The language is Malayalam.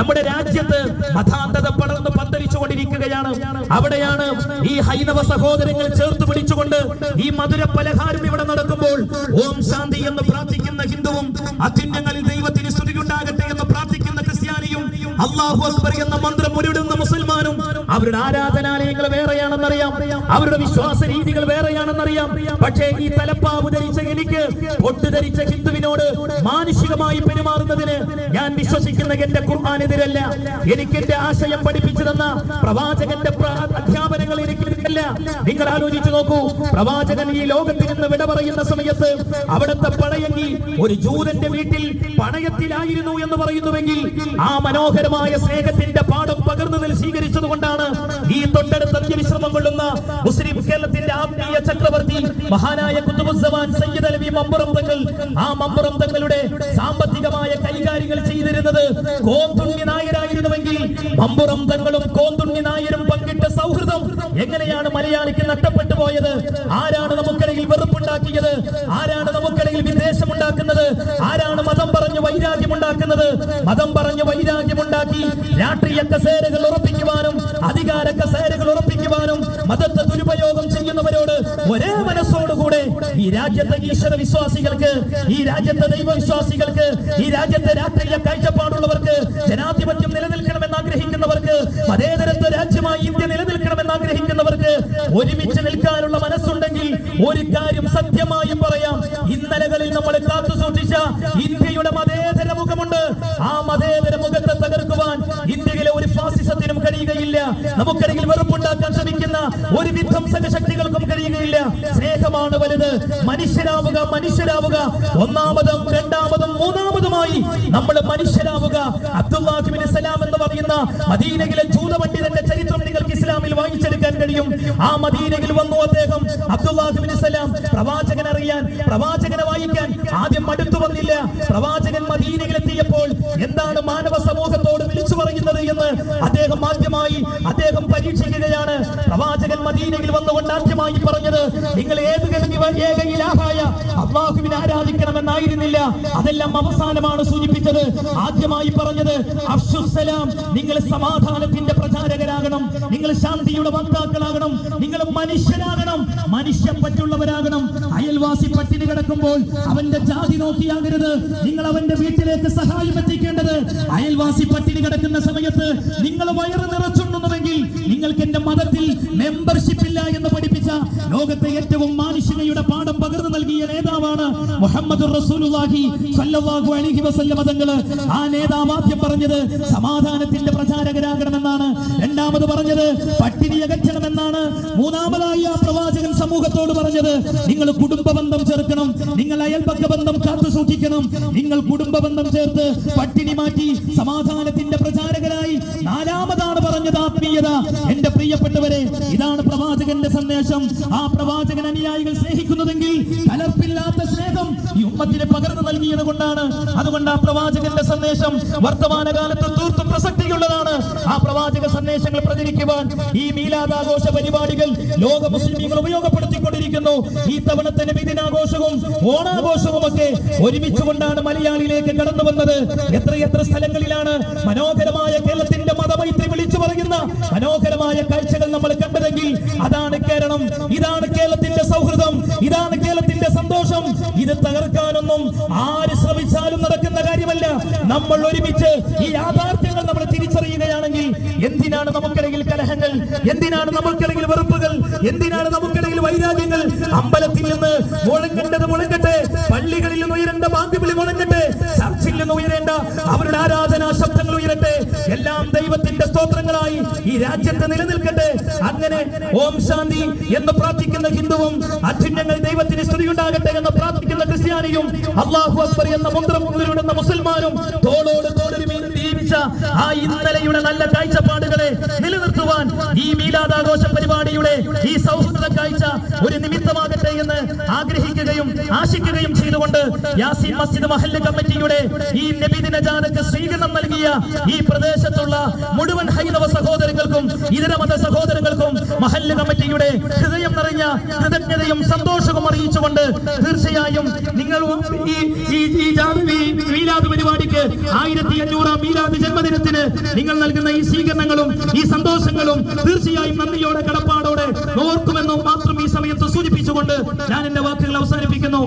നമ്മുടെ രാജ്യത്ത് മതാന്തത പടർന്ന് പന്തലിച്ചുകൊണ്ടിരിക്കുകയാണ്. അവിടെയാണ് ഈ ഹൈന്ദവ സഹോദരങ്ങൾ ചേർത്ത് പിടിച്ചുകൊണ്ട് ഈ മധുര പലഹാരം ഇവിടെ നടക്കുമ്പോൾ ഓം ശാന്തി എന്ന് പ്രാർത്ഥിക്കുന്ന ഹിന്ദുവും അത്യുന്നങ്ങളിൽ ദൈവത്തിന് സ്തുതിയുണ്ടാകട്ടെ എന്ന് പ്രാർത്ഥിക്കുന്ന ക്രിസ്ത്യാനിയും അള്ളാഹു അക്ബർ എന്ന മന്ത്രം ഉരുടുന്ന മുസൽമാനും അവരുടെ ആരാധനാലയങ്ങൾ വേറെയാണെന്നറിയാം. അവരുടെ വിശ്വാസ രീതികൾ വേറെയാണെന്നറിയാം. പക്ഷേ ഈ തലപ്പാവ് ധരിച്ച എനിക്ക് പൊട്ട് ധരിച്ച ഹിന്ദുവിനോട് മാനുഷികമായി പെരുമാറുന്നതിന് ഞാൻ വിശ്വസിക്കുന്ന എന്റെ കുർബാനെതിരല്ല എനിക്ക് എന്റെ ആശയം പഠിപ്പിച്ചു തന്ന പ്രവാചകന്റെ പ്ര- അധ്യാപനങ്ങൾ എനിക്ക് നിങ്ങൾ ആലോചിച്ചു നോക്കൂ പ്രവാചകൻ ഈ ലോകത്തിൽ നിന്ന് വിട പറയുന്ന സമയത്ത് അവിടുത്തെ പടയങ്കി ഒരു ജൂതന്റെ വീട്ടിൽ പണയത്തിലായിരുന്നു എന്ന് പറയുന്നുവെങ്കിൽ ആ മനോഹരമായ സ്നേഹത്തിന്റെ പാഠം പകർന്നതിൽ സ്വീകരിച്ചത് കൊണ്ടാണ് ഈ തൊട്ടടുത്ത വിശ്രമം കൊള്ളുന്ന മുസ്ലിം കേരളത്തിന്റെ ആത്മീയ ചക്രവർത്തി മഹാനായ കുത്തുബുസ്സമാൻ സയ്യിദ് അലവി മമ്പുറം തങ്ങൾ. ആ മമ്പുറം തങ്ങളുടെ സാമ്പത്തികമായ കൈകാര്യങ്ങൾ ചെയ്തിരുന്നത് കോന്തുണ്ണി നായരായിരുന്നുവെങ്കിൽ മമ്പുറം തങ്ങളും കോന്തുണ്ണി നായരും പങ്കിട്ട സൗഹൃദം എങ്ങനെയാണ് മലയാളിക്ക് നഷ്ടപ്പെട്ടു പോയത്? ആരാണ് നമുക്കിടയിൽ വെറുപ്പുണ്ടാക്കിയത് ആരാണ് നമുക്കിടയിൽ വിദ്വേഷം ഉണ്ടാക്കുന്നത് ആരാണ് മതം പറഞ്ഞു വൈരാഗ്യമുണ്ടാക്കുന്നത്? മതം പറഞ്ഞു വൈരാഗ്യമുണ്ടാക്കി രാഷ്ട്രീയ കസേരകൾ ഉറപ്പിക്കുവാനും അധികാര കസേരകൾ ഉറപ്പിക്കുവാനും മതത്തെ ദുരുപയോഗം ചെയ്യുന്നവരോട് ഒരേ മനസ്സോടുകൂടെ ഈ രാജ്യത്തെ ഈശ്വര വിശ്വാസികൾക്ക് ഈ രാജ്യത്തെ ദൈവവിശ്വാസികൾക്ക് ഈ രാജ്യത്തെ രാഷ്ട്രീയ കാഴ്ചപ്പാടുള്ളവർക്ക് ജനാധിപത്യം നിലനിൽക്കണമെന്ന് ആഗ്രഹിക്കുന്നവർക്ക് മതേതരത്വ രാജ്യമായി ഇന്ത്യ നിലനിൽക്കണമെന്ന് ആഗ്രഹിക്കുന്നവർക്ക് ഒരുമിച്ച് നിൽക്കാനുള്ള മനസ്സുണ്ടെങ്കിൽ ഒരു കാര്യം സത്യമായി പറയാം. ഇന്നലകളിൽ നമ്മൾ കാത്തു സൂക്ഷിച്ച ഇന്ത്യയുടെ മതേതര മുഖമുണ്ട്. ആ മതേതര മുഖത്തെ തകർക്കുവാൻ ഇന്ത്യയിലെ ഒരു ഫാസിസത്തിനും കഴിയുകയില്ല. നമുക്കിടയിൽ വെറുപ്പുണ്ടാക്കാൻ ശ്രമിക്കുന്ന ഒരു വിധ്വംസക ശക്തികൾക്കും കഴിയുകയില്ല. സ്നേഹമാണ് വലുത്. മനുഷ്യരാവുക മനുഷ്യരാവുക. ഒന്നാമതും രണ്ടാമതും മൂന്നാമതുമായി നമ്മൾ മനുഷ്യരാവുക. അബ്ദുല്ലാഹിബിൻ സലാം എന്ന് പറയുന്ന മദീനയിലെ ജൂത പണ്ഡിതന്റെ ചരിത്രം നിങ്ങൾക്ക് ഇസ്ലാമിൽ വായിച്ചെടുക്കാൻ കഴിയും. ആ മദീനയിൽ വന്നു അദ്ദേഹം അബ്ദുല്ലാഹിബിൻ സലാം പ്രവാചകൻ അറിയാൻ പ്രവാചകനെ വായിക്കാൻ ആദ്യം മടുത്തു വന്നില്ല. പ്രവാചകൻ മദീനയിലെത്തിയപ്പോൾ എന്താണ് മാനവ സമൂഹത്തോട് വിളിച്ചു പറയുന്നത് എന്ന് അദ്ദേഹം ആദ്യമായി അദ്ദേഹം പരീക്ഷിക്കുകയാണ്. പ്രവാചകൻ മദീനയിൽ വന്നുകൊണ്ട് ആദ്യമായി പറഞ്ഞത് നിങ്ങൾ ഏത് ഏകയിലാഹായ അള്ളാഹുവിനെ ആരാധിക്കണമെന്നായിരുന്നില്ല. അതെല്ലാം അവസാനമാണ് സൂചിപ്പിച്ചത്. ആദ്യമായി പറഞ്ഞത് അഫ്സുസലാം നിങ്ങൾ സമാധാനത്തിന്റെ പ്രചാരകരാകണം. നിങ്ങൾ ശാന്തിയുടെ വക്താക്കളാകണം. നിങ്ങൾ മനുഷ്യനാകണം. മനുഷ്യ പറ്റുള്ളവരാകണം. അയൽവാസി പട്ടിണി കിടക്കുമ്പോൾ അവന്റെ ജാതി നോക്കിയാകരുത്. നിങ്ങൾ അവന്റെ വീട്ടിലേക്ക് സഹായം എത്തിക്കേണ്ടത് അയൽവാസി പട്ടിണി കിടക്കുന്ന സമയത്ത് നിങ്ങൾ വയറ് നിറച്ചുണ്ടെന്നുവെങ്കിൽ നിങ്ങൾക്ക് എന്റെ മതത്തിൽ മെമ്പർഷിപ്പ് ഇല്ല എന്ന് പഠിപ്പിച്ച ലോകത്തെ പകർന്നു നേതാവാണ് മുഹമ്മദ് തങ്ങൾ. ആ നേതാവ് ആദ്യം പറഞ്ഞത് സമാധാനത്തിന്റെ പ്രചാരകരാകണമെന്നാണ്. രണ്ടാമത് പറഞ്ഞത് പട്ടിണി അകറ്റണമെന്നാണ്. മൂന്നാമതായി ആ പ്രവാചകൻ സമൂഹത്തോട് പറഞ്ഞത് നിങ്ങൾ കുടുംബ ബന്ധം ചേർക്കണം നിങ്ങൾ അയൽപക്ക ബന്ധം കാത്തു സൂക്ഷിക്കണം നിങ്ങൾ കുടുംബ ബന്ധം ചേർത്ത് പട്ടിണി മാറ്റി സമാധാനത്തിന്റെ പ്രചാരകരായി. നാലാമതാണ് പറഞ്ഞത് ആത്മീയത. എന്റെ പ്രിയപ്പെട്ടവരെ ഇതാണ് പ്രവാചകന്റെ സന്ദേശം. ആ പ്രവാചകൻ അനുയായികൾ സ്നേഹിക്കുന്നതെങ്കിൽ കലർപ്പില്ലാത്ത സ്നേഹം ഈ ഉമ്മത്തിന് പകർന്നു നൽകിയത് കൊണ്ടാണ്. അതുകൊണ്ട് ആ പ്രവാചകന്റെ സന്ദേശം വർത്തമാനകാലത്ത് തീർത്തും പ്രസക്തിയുള്ളതാണ്. ആ പ്രവാചക സന്ദേശങ്ങൾ പ്രചരിക്കുവാൻ ഈ മീലാദാഘോഷ പരിപാടികൾ ലോക മുസ്ലിമീങ്ങൾ ഉപയോഗപ്പെടുത്തിക്കൊണ്ടിരിക്കുന്നു. ഈ തവണത്തെ നബിദിനാഘോഷവും ഓണാഘോഷവും ഒക്കെ ഒരുമിച്ച് കൊണ്ടാണ് മലയാളിയിലേക്ക് കടന്നു വന്നത്. എത്രയെത്ര സ്ഥലങ്ങളിലാണ് മനോഹരമായ കേരളത്തിന്റെ മതമൈത്രി വിളിച്ചു പറയുന്ന മനോഹരമായ കാഴ്ചകൾ നമ്മൾ കണ്ടതെങ്കിൽ അതാണ് കേരളം ഇതാണ് കേരളത്തിന്റെ സൗഹൃദം ഇതാണ് സന്തോഷം ഇത് തകർക്കാനൊന്നും ആര് ശ്രമിച്ചാലും നടക്കുന്ന കാര്യമല്ല. നമ്മൾ ഒരുമിച്ച് ഈ യാഥാർത്ഥ്യങ്ങൾ നമ്മൾ തിരിച്ചറിയുകയാണെങ്കിൽ എന്തിനാണ് നമുക്കിടയിൽ കലഹങ്ങൾ? എന്തിനാണ് നമുക്കിടയിൽ വെറുപ്പുകൾ? എന്തിനാണ് നമുക്കിടയിൽ വൈരാഗ്യങ്ങൾ? അമ്പലത്തിൽ നിന്ന് മുഴങ്ങേണ്ടത് മുഴങ്ങട്ടെ പള്ളികളിൽ നിന്ന് ഉയരേണ്ട ബാങ്കുവിളി മുഴങ്ങട്ടെ സ്തോത്രങ്ങളായി ഈ രാജ്യത്ത് നിലനിൽക്കട്ടെ. അങ്ങനെ ഓം ശാന്തി എന്ന് പ്രാർത്ഥിക്കുന്ന ഹിന്ദുവും അത്യുന്നങ്ങൾ ദൈവത്തിന് സ്തുതിയുണ്ടാകട്ടെ എന്ന് പ്രാർത്ഥിക്കുന്ന ക്രിസ്ത്യാനിയും അള്ളാഹു അക്ബർ എന്ന മന്ത്രം മുസൽമാനും തോളോട് തോളിൽ ആ ഇന്നലെയുടെ ആശിക്കുകയും ചെയ്തുകൊണ്ട് യാസീൻ മസ്ജിദ് മഹല്ല് കമ്മിറ്റിയുടെ ഈ നബിദിന ജാഥയ്ക്ക് സ്വീകരണം നൽകിയ ഈ പ്രദേശത്തുള്ള മുഴുവൻ ഹൈന്ദവ സഹോദരങ്ങൾക്കും ഇതര മത സഹോദരങ്ങൾക്കും മഹല്ല് കമ്മിറ്റിയുടെ ഹൃദയം നിറഞ്ഞ കൃതജ്ഞതയും സന്തോഷവും അറിയിച്ചുകൊണ്ട് തീർച്ചയായും നിങ്ങൾ ഈ ഈ മീലാദ് പരിപാടിക്ക് ആയിരത്തി അഞ്ഞൂറാം മീലാദ് ജന്മദിനത്തിന് നിങ്ങൾ നൽകുന്ന ഈ സ്വീകരണങ്ങളും ഈ സന്തോഷങ്ങളും തീർച്ചയായും നന്ദിയോടെ കടപ്പാടോടെ ഓർക്കുമെന്നും മാത്രം ഈ സമയത്ത് സൂചിപ്പിച്ചുകൊണ്ട് ഞാൻ എന്റെ വാക്കുകൾ അവസാനിപ്പിക്കുന്നു.